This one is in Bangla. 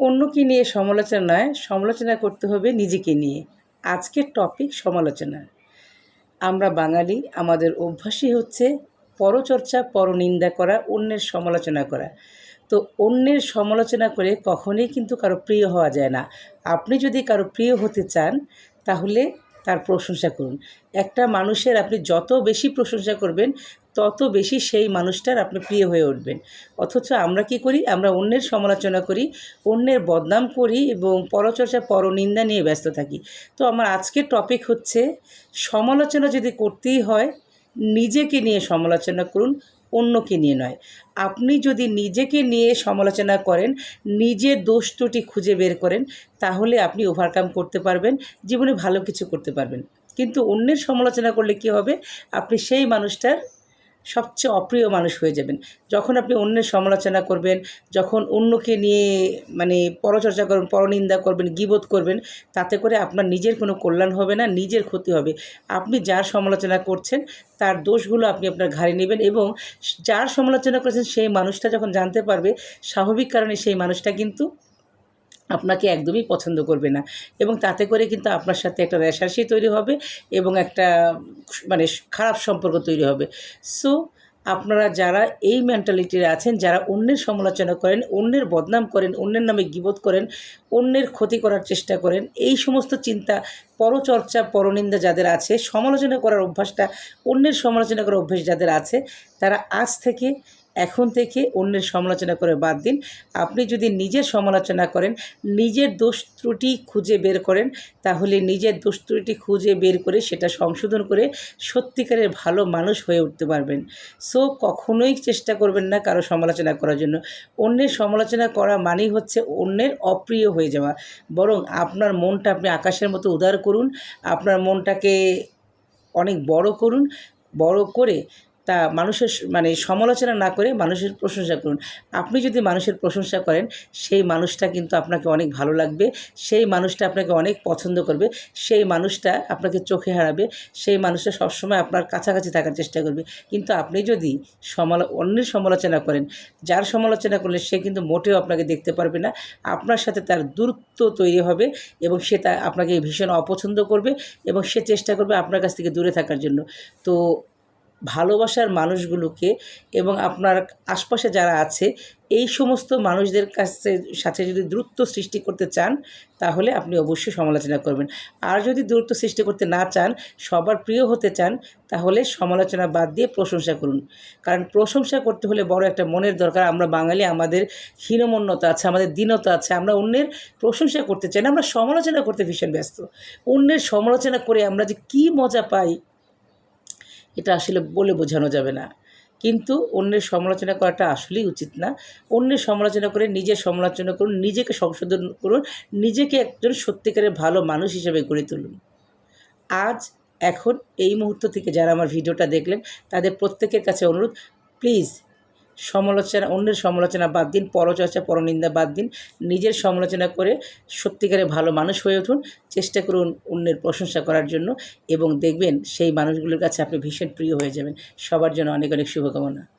অন্যকে নিয়ে সমালোচনা নয়, সমালোচনা করতে হবে নিজেকে নিয়ে। আজকের টপিক সমালোচনা। আমরা বাঙালি, আমাদের অভ্যাসই হচ্ছে পরচর্চা, পরনিন্দা করা, অন্যের সমালোচনা করা। তো অন্যের সমালোচনা করে কখনোই কিন্তু কারও প্রিয় হওয়া যায় না। আপনি যদি কারও প্রিয় হতে চান, তাহলে তার প্রশংসা করুন। একটা মানুষের আপনি যত বেশি প্রশংসা করবেন তত বেশি সেই মানুষটার আপনি প্রিয় হয়ে উঠবেন। অথচ আমরা কি করি? আমরা অন্যের সমালোচনা করি, অন্যের বদনাম করি এবং পরচর্চা, পরনিন্দা নিয়ে ব্যস্ত থাকি। তো আমার আজকের টপিক হচ্ছে, সমালোচনা যদি করতেই হয়, নিজেকে নিয়ে সমালোচনা করুন, অন্যকে নিয়ে নয়। আপনি যদি নিজেকে নিয়ে সমালোচনা করেন, নিজের দোষ ত্রুটি খুঁজে বের করেন, তাহলে আপনি ওভারকাম করতে পারবেন, জীবনে ভালো কিছু করতে পারবেন। কিন্তু অন্যের সমালোচনা করলে কি হবে? আপনি সেই মানুষটার সবচেয়ে অপ্রিয় মানুষ হয়ে যাবেন। যখন আপনি অন্যের সমালোচনা করবেন, যখন অন্যকে নিয়ে মানে পরচর্চা করবেন, পরনিন্দা করবেন, গিবোধ করবেন, তাতে করে আপনার নিজের কোনো কল্যাণ হবে না, নিজের ক্ষতি হবে। আপনি যার সমালোচনা করছেন, তার দোষগুলো আপনি আপনার ঘাড়ে নেবেন এবং যার সমালোচনা করেছেন, সেই মানুষটা যখন জানতে পারবে, স্বাভাবিক কারণে সেই মানুষটা কিন্তু আপনাকে একদমই পছন্দ করবে না। এবং তাতে করে কিন্তু আপনার সাথে একটা রেশারেশি তৈরি হবে এবং একটা মানে খারাপ সম্পর্ক তৈরি হবে। সো আপনারা যারা এই মেন্টালিটির আছেন, যারা অন্যের সমালোচনা করেন, অন্যের বদনাম করেন, অন্যের নামে গিবোধ করেন, অন্যের ক্ষতি করার চেষ্টা করেন, এই সমস্ত চিন্তা, পরচর্চা, পরনিন্দা যাদের আছে, সমালোচনা করার অভ্যাসটা, অন্যের সমালোচনা করার অভ্যাস যাদের আছে, তারা আজ থেকে এখন থেকে অন্যের সমালোচনা করে বাদ দিন। আপনি যদি নিজের সমালোচনা করেন, নিজের দোষ ত্রুটি খুঁজে বের করেন, তাহলে নিজের দোষ ত্রুটি খুঁজে বের করে সেটা সংশোধন করে সত্যিকারের ভালো মানুষ হয়ে উঠতে পারবেন। সো, কখনোই চেষ্টা করবেন না কারও সমালোচনা করার জন্য। অন্যের সমালোচনা করা মানেই হচ্ছে অন্যের অপ্রিয় হয়ে যাওয়া। বরং আপনার মনটা আপনি আকাশের মতো উদার করুন, আপনার মনটাকে অনেক বড় করুন। বড় করে তা মানুষের মানে সমালোচনা না করে মানুষের প্রশংসা করুন। আপনি যদি মানুষের প্রশংসা করেন, সেই মানুষটা কিন্তু আপনাকে অনেক ভালো লাগবে, সেই মানুষটা আপনাকে অনেক পছন্দ করবে, সেই মানুষটা আপনাকে চোখে হারাবে, সেই মানুষটা সবসময় আপনার কাছাকাছি থাকার চেষ্টা করবে। কিন্তু আপনি যদি সমালো, অন্যের সমালোচনা করেন, যার সমালোচনা করলে সে কিন্তু মোটেও আপনাকে দেখতে পারবে না, আপনার সাথে তার দূরত্ব তৈরি হবে এবং সে তা, আপনাকে ভীষণ অপছন্দ করবে এবং সে চেষ্টা করবে আপনার কাছ থেকে দূরে থাকার জন্য। তো ভালোবাসার মানুষগুলোকে এবং আপনার আশপাশে যারা আছে, এই সমস্ত মানুষদের কাছে, সাথে যদি দূরত্ব সৃষ্টি করতে চান, তাহলে আপনি অবশ্যই সমালোচনা করবেন। আর যদি দূরত্ব সৃষ্টি করতে না চান, সবার প্রিয় হতে চান, তাহলে সমালোচনা বাদ দিয়ে প্রশংসা করুন। কারণ প্রশংসা করতে হলে বড় একটা মনের দরকার। আমরা বাঙালি, আমাদের হীনমন্যতা আছে, আমাদের দীনতা আছে, আমরা অন্যের প্রশংসা করতে চাই না, আমরা সমালোচনা করতে ভীষণ ব্যস্ত। অন্যের সমালোচনা করে আমরা যে কী মজা পাই এটা আসলে বলে বোঝানো যাবে না। কিন্তু অন্যের সমালোচনা করাটা আসলেই উচিত না। অন্যের সমালোচনা করে নিজের সমালোচনা করুন, নিজেকে সংশোধন করুন, নিজেকে একজন সত্যিকারের ভালো মানুষ হিসেবে গড়ে তুলুন। আজ, এখন, এই মুহূর্ত থেকে যারা আমার ভিডিওটা দেখলেন, তাদের প্রত্যেকের কাছে অনুরোধ, প্লিজ সমালোচনা, অন্যের সমালোচনা বাদ দিন, পরচর্চা, পরনিন্দা বাদ দিন, নিজের সমালোচনা করে সত্যিকারে ভালো মানুষ হয়ে উঠুন, চেষ্টা করুন অন্যের প্রশংসা করার জন্য এবং দেখবেন সেই মানুষগুলোর কাছে আপনি ভীষণ প্রিয় হয়ে যাবেন। সবার জন্য অনেক অনেক শুভকামনা।